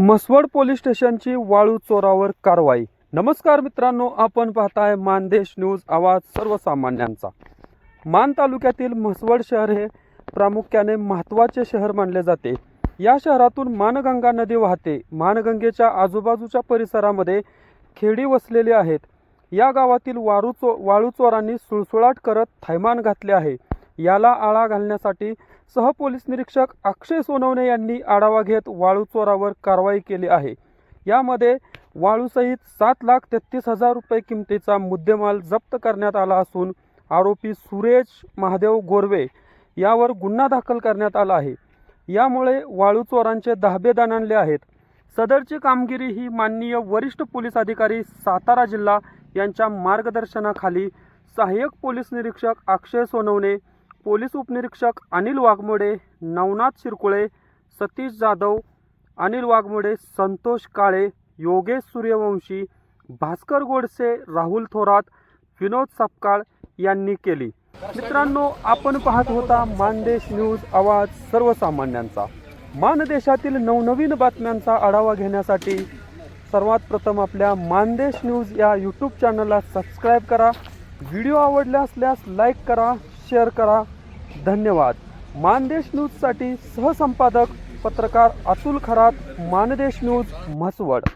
Mhaswad police स्टेशनची वाळू चोरावर कारवाई. नमस्कार मित्रांनो आपण पाहताय मानदेश न्यूज आवाज सर्वसामान्यांचा. मान तालुक्यातील म्हसवड शहर हे प्रामुख्याने महत्त्वाचे शहर मानले जाते. या शहरातून मानगंगा नदी वाहते. मानगंगेच्या आजूबाजूच्या परिसरामध्ये खेडी वसलेली आहेत. या गावातील वारू चो वाळू चोरांनी सुळसुळाट करत थैमान घातले आहे. याला आळा घालण्यासाठी सहपोलीस निरीक्षक अक्षय सोनवणे यांनी आढावा घेत वाळू चोरावर कारवाई केली आहे. यामध्ये वाळूसहित सात लाख तेहतीस हजार रुपये किमतीचा मुद्देमाल जप्त करण्यात आला असून आरोपी सुरेश महादेव गोरवे यावर गुन्हा दाखल करण्यात आला आहे. यामुळे वाळू चोरांचे धाबे दणाणले आहेत. सदरची कामगिरी ही माननीय वरिष्ठ पोलीस अधिकारी सातारा जिल्हा यांच्या मार्गदर्शनाखाली सहाय्यक पोलीस निरीक्षक अक्षय सोनवणे पोलीस उपनिरीक्षक अनिल वाघमोडे नवनाथ शिरकुळे सतीश जाधव अनिल वाघमोडे संतोष काळे योगेश सूर्यवंशी भास्कर गोडसे राहुल थोरात विनोद सपकाळ यांनी केली. मित्रांनो आपण पाहत होता मानदेश न्यूज आवाज सर्वसामान्यांचा. मानदेशातील नवनवीन बातम्यांचा आढावा घेण्यासाठी सर्वात प्रथम आपल्या मानदेश न्यूज या यूट्यूब चॅनलला सबस्क्राईब करा. व्हिडिओ आवडले असल्यास लाईक करा शेअर करा. धन्यवाद. मानदेश न्यूजसाठी सहसंपादक पत्रकार अतुल खरात मानदेश न्यूज म्हसवड.